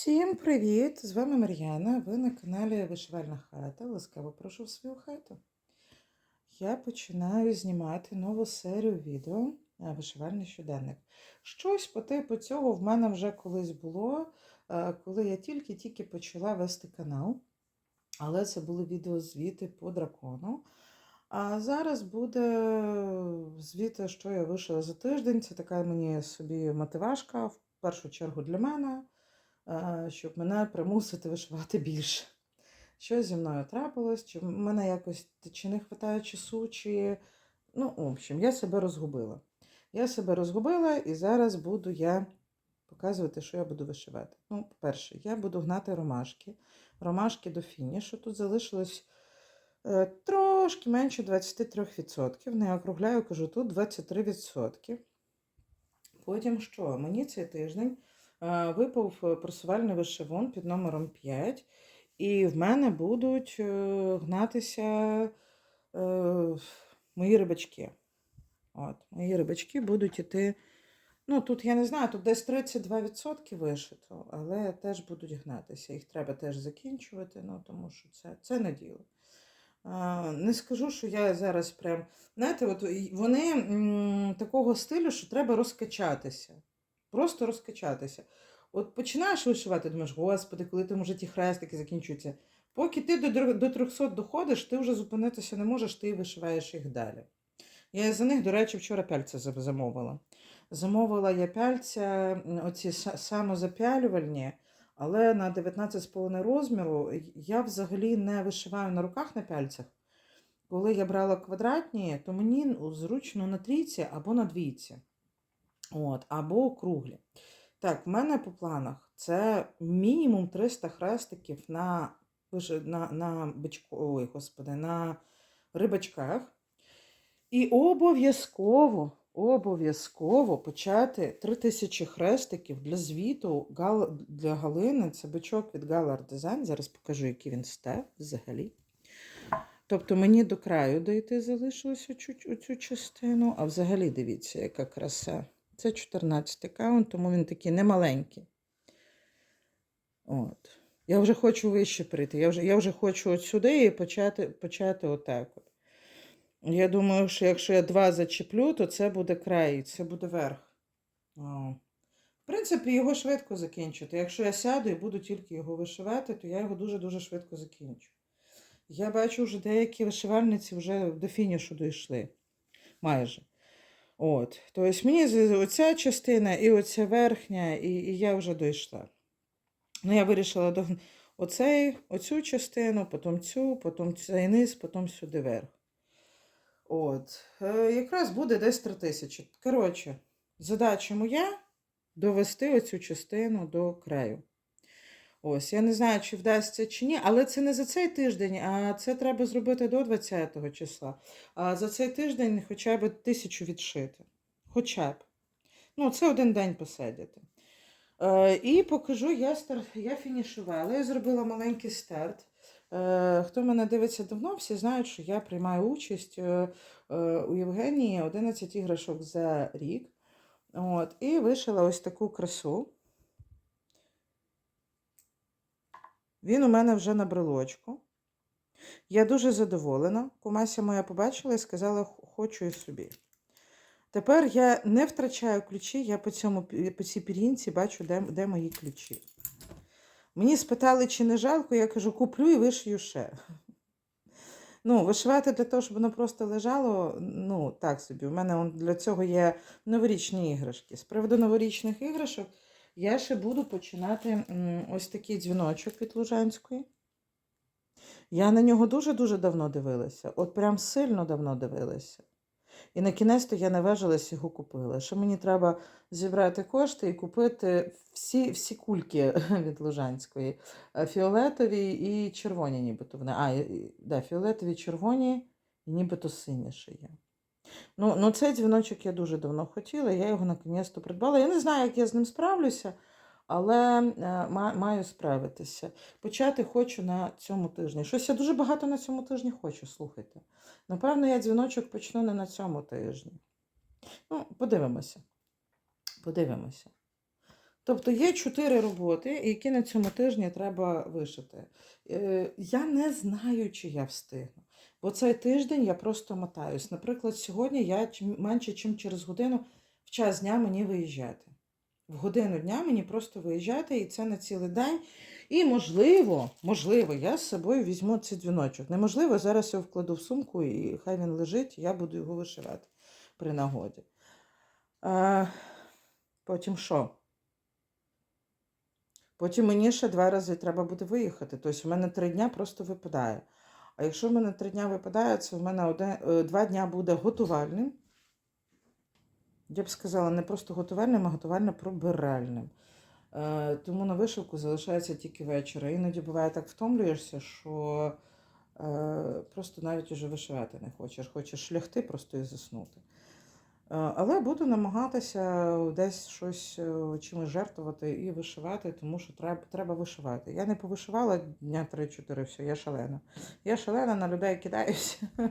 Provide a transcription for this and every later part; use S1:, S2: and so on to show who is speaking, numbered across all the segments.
S1: Всім привіт! З вами Мар'яна. Ви на каналі Вишивальна хата. Ласкаво прошу в свою хату. Я починаю знімати нову серію відео е, Вишивальний щоденник. Щось по типу цього в мене вже колись було, е, коли я тільки-тільки почала вести канал. Але це були відеозвіти по дракону. А зараз буде звіти, що я вишила за тиждень. Це така мені собі мотивашка, в першу чергу для мене щоб мене примусити вишивати більше. Що зі мною трапилось? Чи в мене якось чи не вистачає часу, чи. Ну, в общем, я себе розгубила. Я себе розгубила, і зараз буду я показувати, що я буду вишивати. Ну, по-перше, я буду гнати ромашки. Ромашки до фінішу. Тут залишилось е, трошки менше 23%. Не округляю, кажу, тут 23%. Потім що? Мені цей тиждень е, випав е, просувальний вишивон під номером 5, і в мене будуть е, гнатися е, мої рибачки. От, мої рибачки будуть іти. Ну, тут я не знаю, тут десь 32% вишито, але теж будуть гнатися. Їх треба теж закінчувати, ну, тому що це, це не діло. Не скажу, що я зараз прям. Знаєте, от вони м, такого стилю, що треба розкачатися. Просто розкачатися. От починаєш вишивати, думаєш, господи, коли там вже ті хрестики закінчуються. Поки ти до до 300 доходиш, ти вже зупинитися не можеш, ти вишиваєш їх далі. Я за них, до речі, вчора пяльця замовила. Замовила я пяльця, оці самозапялювальні, але на 19,5 розміру я взагалі не вишиваю на руках на пяльцях. Коли я брала квадратні, то мені ну, зручно на трійці або на двійці. От, або круглі. Так, в мене по планах це мінімум 300 хрестиків на, на, на, бичку, ой, господи, на рибачках. І обов'язково, обов'язково почати 3000 хрестиків для звіту для Галини. Це бичок від Gala Design. Зараз покажу, який він став взагалі. Тобто мені до краю дойти залишилось оцю, оцю частину, а взагалі дивіться, яка краса. Це 14 каунт, тому він такий немаленький. От. Я вже хочу вище прийти. Я вже, я вже хочу от сюди і почати, почати отак. От. Я думаю, що якщо я два зачеплю, то це буде край, це буде верх. О. В принципі, його швидко закінчити. Якщо я сяду і буду тільки його вишивати, то я його дуже-дуже швидко закінчу. Я бачу, вже деякі вишивальниці вже до фінішу дійшли. Майже. От. Тобто мені оця частина і оця верхня, і, і я вже дійшла. Ну, я вирішила до оцей, оцю частину, потім цю, потім цей низ, потім сюди верх. От. Е, якраз буде десь 3 тисячі. Коротше, задача моя довести оцю частину до краю. Ось, я не знаю, чи вдасться чи ні, але це не за цей тиждень, а це треба зробити до 20 числа. А за цей тиждень хоча б тисячу відшити. Хоча б. Ну, це один день посидіти. Е, і покажу, я, стар... я фінішувала, я зробила маленький старт. Е, хто мене дивиться давно, всі знають, що я приймаю участь е, е, у Євгенії 11 іграшок за рік. От, і вишила ось таку красу. Він у мене вже на брелочку. Я дуже задоволена. Кумася моя побачила і сказала, хочу і собі. Тепер я не втрачаю ключі, я по, цьому, по цій пірінці бачу, де, де мої ключі. Мені спитали, чи не жалко, я кажу, куплю і вишию ще. Ну, вишивати для того, щоб воно просто лежало, ну, так собі. У мене для цього є новорічні іграшки. З приводу новорічних іграшок я ще буду починати ось такий дзвіночок від Лужанської. Я на нього дуже-дуже давно дивилася. От прям сильно давно дивилася. І на кінець то я наважилась його купила. Що мені треба зібрати кошти і купити всі, всі кульки від Лужанської. Е, Фіолетові і червоні, нібито вони. А, да, фіолетові, червоні, і нібито сині ще є. Ну, ну, цей дзвіночок я дуже давно хотіла, я його наконець-то придбала. Я не знаю, як я з ним справлюся, але е, маю справитися. Почати хочу на цьому тижні. Щось я дуже багато на цьому тижні хочу, слухайте. Напевно, я дзвіночок почну не на цьому тижні. Ну, подивимося. Подивимося. Тобто є чотири роботи, які на цьому тижні треба вишити. Е, Я не знаю, чи я встигну. Бо цей тиждень я просто мотаюсь. Наприклад, сьогодні я менше, ніж через годину в час дня мені виїжджати. В годину дня мені просто виїжджати, і це на цілий день. І можливо, можливо, я з собою візьму цей дзвіночок. Неможливо, зараз його вкладу в сумку і хай він лежить, я буду його вишивати при нагоді. А, потім що? Потім мені ще два рази треба буде виїхати. Тобто в мене три дня просто випадає. А якщо в мене три дня випадає, це в мене один, е, два дня буде готувальним. Я б сказала, не просто готувальним, а готувально-пробиральним. Е, тому на вишивку залишається тільки вечора. Іноді буває так втомлюєшся, що е, просто навіть уже вишивати не хочеш. Хочеш лягти просто і заснути. Е, Але буду намагатися десь щось е, чимось жертвувати і вишивати, тому що треба, треба вишивати. Я не повишивала дня 3-4, все, я шалена. Я шалена на людей кидаюся.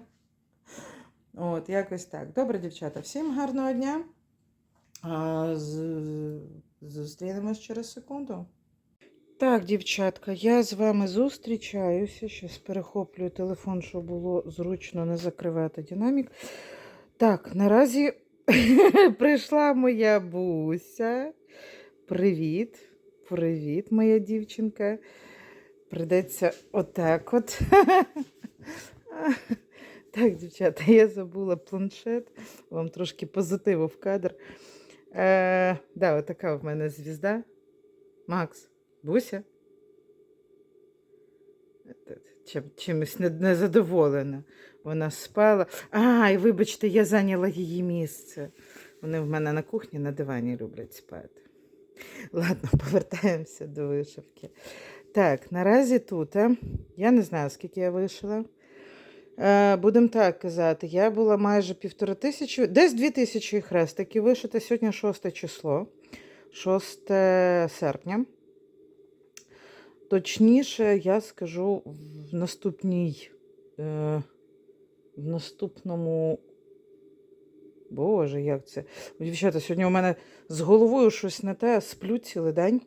S1: От, якось так. Добре, дівчата, всім гарного дня. Зустрінемось через секунду. Так, дівчатка, я з вами зустрічаюся. Щас перехоплюю телефон, щоб було зручно не закривати динамік. Так, наразі прийшла моя буся. Привіт, привіт, моя дівчинка. Придеться отак от. Так, дівчата, я забула планшет. Вам трошки позитиву в кадр. Е, да, отака в мене звізда. Макс, Буся. Чим, чимось не- незадоволена. Вона спала. А, і вибачте, я зайняла її місце. Вони в мене на кухні на дивані люблять спати. Ладно, повертаємося до вишивки. Так, наразі тут. Я не знаю, скільки я вишила. Е, Будемо так казати, я була майже півтори тисячі, десь дві тисячі хрестиків вишити. Сьогодні 6 число, 6 серпня. Точніше, я скажу в наступній, е, в наступному. Боже, як це? Дівчата, сьогодні у мене з головою щось не те, сплю цілий день.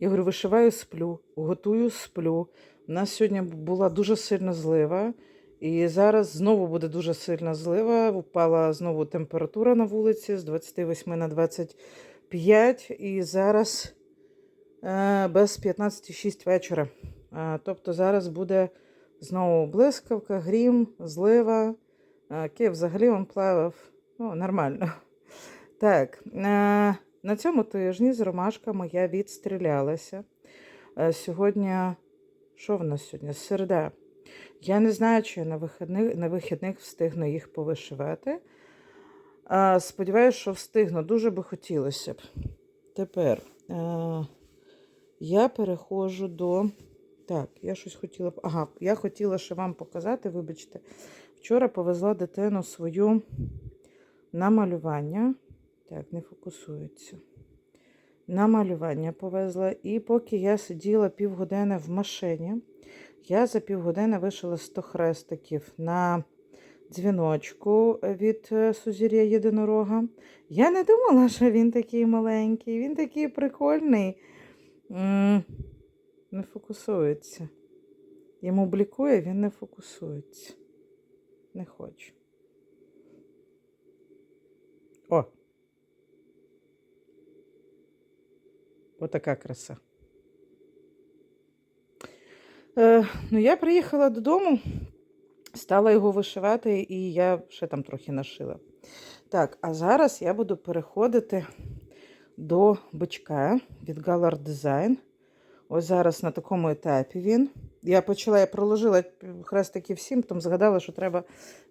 S1: Я говорю, вишиваю, сплю, готую, сплю. У нас сьогодні була дуже сильна злива. І зараз знову буде дуже сильна злива. Впала знову температура на вулиці з 28 на 25. І зараз без 15,6 вечора. Е, тобто зараз буде знову блискавка, грім, злива. Е, Київ взагалі он плавав. Ну, нормально. Так, е, на цьому тижні з ромашками я відстрілялася. Е, Сьогодні, що в нас сьогодні? Середа. Я не знаю, чи я на вихідних, на вихідних встигну їх повишивати. Сподіваюся, що встигну. Дуже би хотілося б. Тепер е, я переходжу до. Так, я щось хотіла. Ага, я хотіла ще вам показати, вибачте. Вчора повезла дитину свою на малювання. Так, не фокусується. На малювання повезла. І поки я сиділа півгодини в машині, я за півгодини вишила 100 хрестиків на дзвіночку від е, Сузір'я Єдинорога. Я не думала, що він такий маленький, він такий прикольний. Не фокусується. Йому блікує, він не фокусується. Не хочу. О! Отака краса. Е, ну, я приїхала додому, стала його вишивати, і я ще там трохи нашила. Так, а зараз я буду переходити до бичка від Galar Design. Ось зараз на такому етапі він. Я почала, я проложила хрестики всім, потім згадала, що треба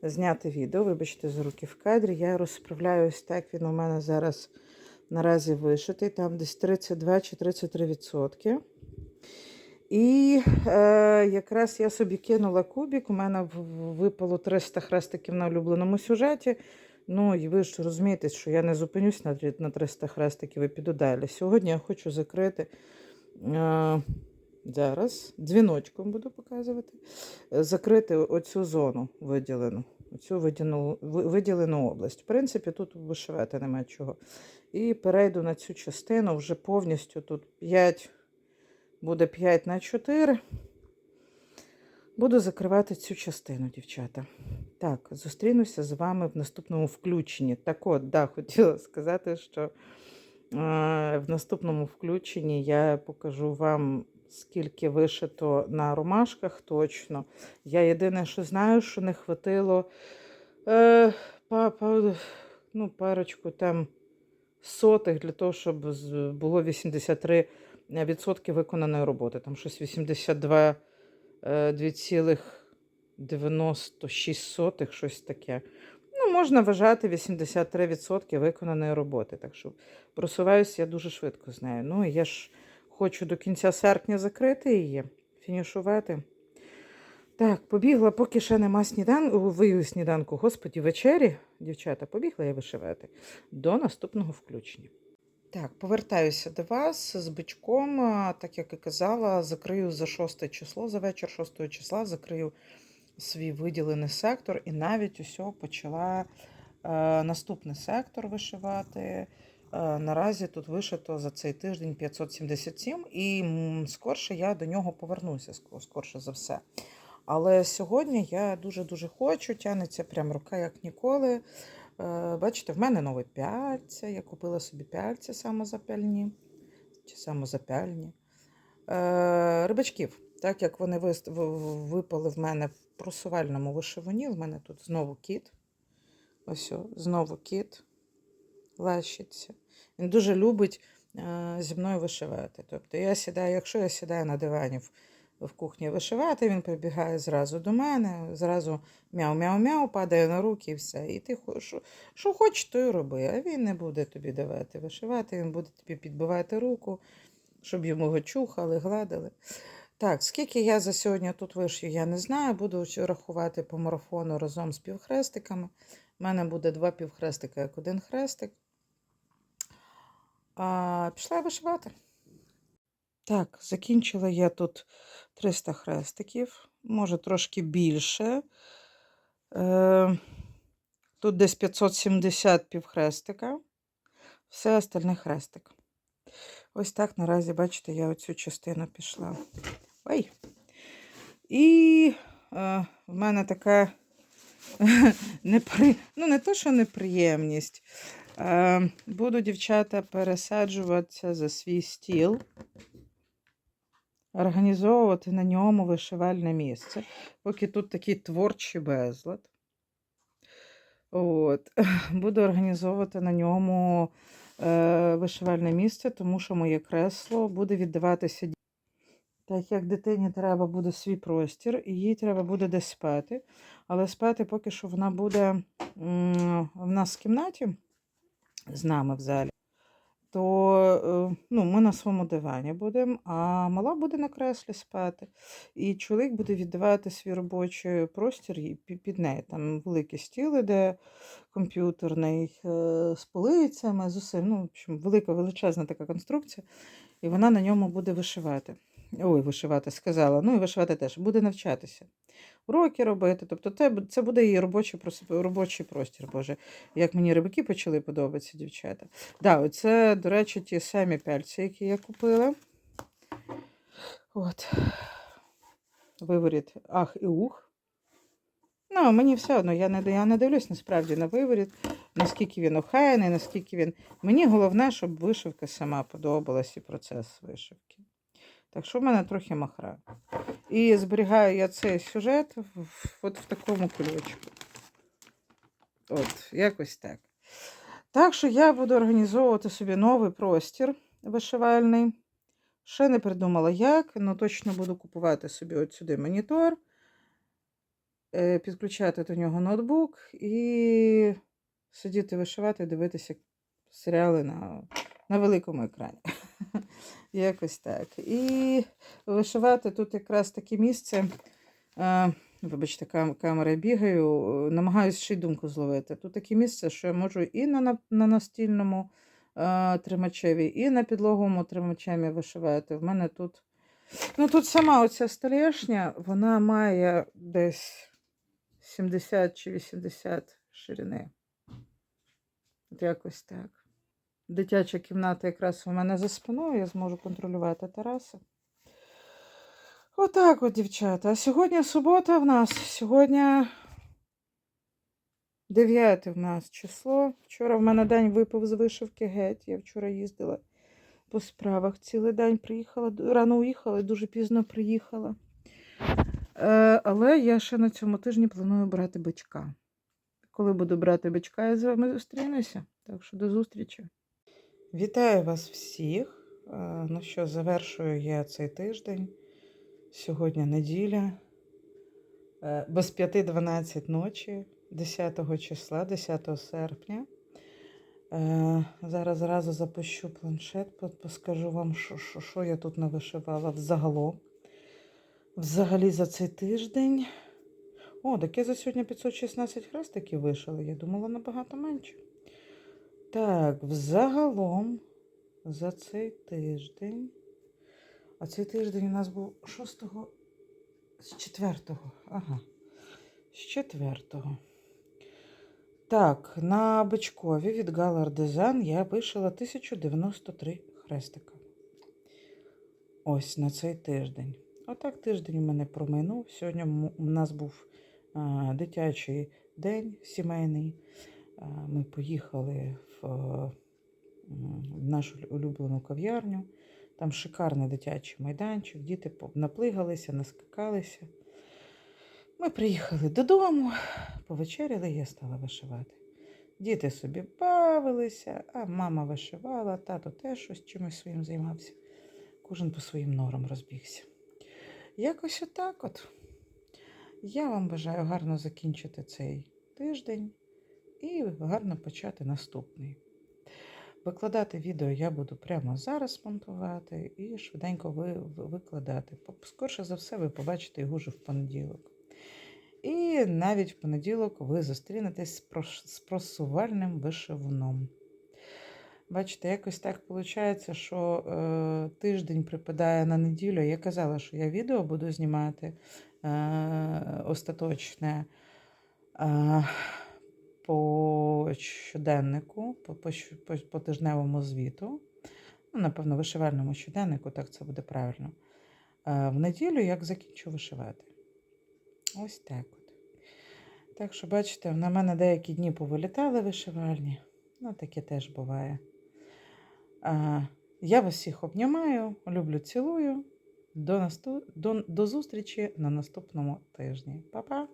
S1: зняти відео. Вибачте, за руки в кадрі. Я розправляю ось так. Він у мене зараз наразі вишитий, там десь 32 чи 33 відсотки. І е, якраз я собі кинула кубик, у мене випало 300 хрестиків на улюбленому сюжеті. Ну, і ви ж розумієте, що я не зупинюсь на 300 хрестиків і піду далі. Сьогодні я хочу закрити е, зараз дзвіночком буду показувати, е, закрити оцю зону виділену. цю виділену, виділену область. В принципі, тут вишивати немає чого. І перейду на цю частину вже повністю тут 5, буде 5 на 4. Буду закривати цю частину, дівчата. Так, зустрінуся з вами в наступному включенні. Так от, да, хотіла сказати, що е, в наступному включенні я покажу вам, скільки вишито на ромашках точно. Я єдине, що знаю, що не хватило е, па, па, ну, парочку там сотих для того, щоб було 83% виконаної роботи. Там щось 82,2%. 96 сотих, щось таке. Ну, можна вважати 83% виконаної роботи. Так що просуваюся я дуже швидко з нею. Ну, я ж хочу до кінця серпня закрити її, фінішувати. Так, побігла, поки ще нема сніданку, вию сніданку, господі, вечері, дівчата, побігла я вишивати. До наступного включення. Так, повертаюся до вас з бичком, так як і казала, закрию за 6 число, за вечір 6 числа закрию свій виділений сектор і навіть усього почала е, наступний сектор вишивати. Е, наразі тут вишито за цей тиждень 577, і скорше я до нього повернуся, скорше за все. Але сьогодні я дуже-дуже хочу, тянеться прям рука як ніколи. Е, Бачите, в мене нове пяльця. Я купила собі пяльця самозапяльні чи самозапяльні. Рибачків, так як вони випали в мене просувальному вишивані, в мене тут знову кіт. Ось, знову кіт лещиться. Він дуже любить е, зі мною вишивати. Тобто я сідаю, якщо я сідаю на дивані в, в кухні вишивати, він прибігає зразу до мене, зразу мяу-мяу-мяу, падає на руки і все. І ти що, що хочеш, то й роби. А він не буде тобі давати вишивати, він буде тобі підбивати руку, щоб йому його чухали, гладили. Так, скільки я за сьогодні тут вишию, я не знаю. Буду рахувати по марафону разом з півхрестиками. У мене буде два півхрестика, як один хрестик. А, пішла я вишивати. Так, закінчила я тут 300 хрестиків, може трошки більше. Е, тут десь 570 півхрестика, все остальне хрестик. Ось так наразі, бачите, я оцю частину пішла. Ой. І е, в мене така непри... ну, не то, що неприємність. Е, буду, дівчата, пересаджуватися за свій стіл, організовувати на ньому вишивальне місце, поки тут такий творчий безлад. От. Буду організовувати на ньому е, вишивальне місце, тому що моє кресло буде віддаватися так як дитині треба буде свій простір, і їй треба буде десь спати. Але спати поки що вона буде в нас в кімнаті з нами в залі. То е, ну, ми на своєму дивані будемо, а мала буде на креслі спати. І чоловік буде віддавати свій робочий простір під неї. Там великий стіл іде комп'ютерний е, з полицями, з усім. Ну, в общем, велика величезна така конструкція, і вона на ньому буде вишивати. Ой, вишивати, сказала. Ну і вишивати теж, буде навчатися. Уроки робити. Тобто це, буде її робочий, робочий простір. Боже, як мені рибаки почали подобатися, дівчата. Да, оце, до речі, ті самі пяльці, які я купила. От. Виворіт ах і ух. Ну, мені все одно, я не, я не дивлюсь насправді на виворіт, наскільки він охайний, наскільки він. Мені головне, щоб вишивка сама подобалась і процес вишивки. Так що в мене трохи махра. І зберігаю я цей сюжет в, от в такому ключку. От, якось так. Так що я буду організовувати собі новий простір вишивальний. Ще не придумала як, але точно буду купувати собі от сюди монітор, е, підключати до нього ноутбук і сидіти вишивати, дивитися серіали на, на великому екрані. Якось так. І вишивати тут якраз таке місце. Вибачте, кам- камера бігаю, намагаюся ще й думку зловити. Тут таке місце, що я можу і на, на, на настільному е, тримачеві, і на підлоговому тримачеві вишивати. В мене тут. Ну, тут сама оця столешня, вона має десь 70 чи 80 ширини. От якось так. Дитяча кімната якраз у мене за спиною, я зможу контролювати Тараса. Отак от, дівчата. А сьогодні субота в нас. Сьогодні 9 в нас число. Вчора в мене день випав з вишивки геть. Я вчора їздила по справах цілий день. Приїхала, рано уїхала і дуже пізно приїхала. Е, але я ще на цьому тижні планую брати бичка. Коли буду брати бичка, я з вами зустрінуся. Так що до зустрічі. Вітаю вас всіх. Е, Ну що, завершую я цей тиждень. Сьогодні неділя. Е, Без 5.12 ночі, 10 числа, 10 серпня. Е, Зараз зразу запущу планшет, по- поскажу вам, що, що, що я тут навишивала взагалом. Взагалі за цей тиждень. О, так я за сьогодні 516 хрестиків вишила. Я думала набагато менше. Так, взагалом за цей тиждень. А цей тиждень у нас був 6 з 4. Ага. З 4. Так, на бичкові від Galar Design я вишила 1093 хрестика. Ось на цей тиждень. Отак тиждень у мене проминув. Сьогодні у нас був а, дитячий день сімейний. А, Ми поїхали в, е, в нашу улюблену кав'ярню. Там шикарний дитячий майданчик, діти наплигалися, наскакалися. Ми приїхали додому, повечеряли, я стала вишивати. Діти собі бавилися, а мама вишивала, тато теж щось чимось своїм займався. Кожен по своїм норам розбігся. Якось отак от. Я вам бажаю гарно закінчити цей тиждень і гарно почати наступний. Викладати відео я буду прямо зараз монтувати і швиденько ви, ви- викладати. Скорше за все, ви побачите його вже в понеділок. І навіть в понеділок ви зустрінетесь з просувальним вишивном. Бачите, якось так виходить, що е, тиждень припадає на неділю. Я казала, що я відео буду знімати е, остаточне е, по щоденнику, по, по, по, по тижневому звіту. Ну, напевно, вишивальному щоденнику, так це буде правильно. Е, в неділю як закінчу вишивати. Ось так от. Так що, бачите, на мене деякі дні повилітали вишивальні. Ну, таке теж буває. А, я вас всіх обнімаю, люблю, цілую. До, наступ... до, до зустрічі на наступному тижні. Па-па!